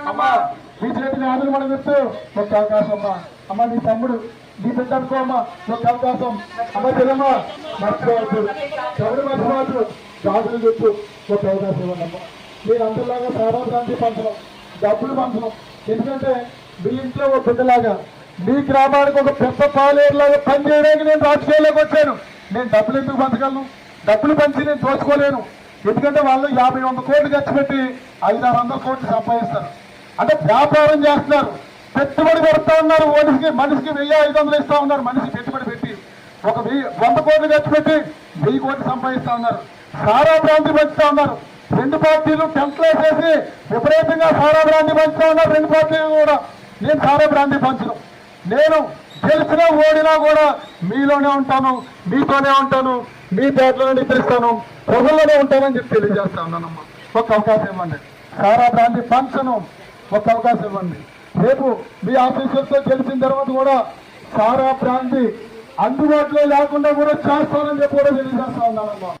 మాటలు మనం ఇస్తూ ఒక అవకాశం అమ్మా. అమ్మ నీ తమ్ముడు నీ బిడ్డ అనుకో అమ్మా. ఒక అవకాశం. అమ్మ తెలమ్మా మర్చిపోవద్దు. ఎవరు మర్చిపోవద్దు? జాతులు చెప్పు. ఒక అవకాశం ఇవ్వండి అమ్మా. మీరు అందరిలాగా సారా పంచడం డబ్బులు పంచడం. ఎందుకంటే మీ ఇంట్లో ఒక బిడ్డలాగా మీ గ్రామానికి ఒక పెద్ద పాలేరులాగా పనిచేయడానికి నేను రాజకీయాల్లోకి వచ్చాను. నేను డబ్బులు ఎందుకు పంచగలను? డబ్బులు పంచి నేను దోచుకోలేను. ఎందుకంటే వాళ్ళు యాభై వంద కోట్లు ఖర్చు పెట్టి ఐదు ఆరు వందల కోట్లు సంపాదిస్తారు. అంటే వ్యాపారం చేస్తున్నారు. పెట్టుబడి పెడతా ఉన్నారు. మనిషికి మనిషికి వెయ్యి ఐదు వందలు ఇస్తా ఉన్నారు. మనిషికి పెట్టుబడి పెట్టి ఒక వెయ్యి వంద కోట్లు ఖర్చు పెట్టి వెయ్యి కోట్లు సంపాదిస్తా ఉన్నారు. సారా భ్రాంతి పంచుతా ఉన్నారు. రెండు పార్టీలు టెంప్లేట్ చేసి విపరీతంగా సారా భ్రాంతి పంచుతా ఉన్నారు. రెండు పార్టీలు కూడా. నేను సారా భ్రాంతి పంచను. నేను గెలిచినా ఓడినా కూడా మీలోనే ఉంటాను. మీతోనే ఉంటాను. మీ పేటలోనే నిద్రిస్తాను. ప్రజల్లోనే ఉంటానని చెప్పి తెలియజేస్తా ఉన్నానమ్మా. ఒక అవకాశం ఇవ్వండి. సారా భ్రాంతి పంచను. ఒక అవకాశం ఇవ్వండి. రేపు మీ ఆఫీసర్తో తెలిసిన తర్వాత కూడా సారా ప్రాంతి అందుబాటులో లేకుండా కూడా చేస్తానని చెప్పి కూడా తెలియజేస్తా ఉన్నానమ్మా.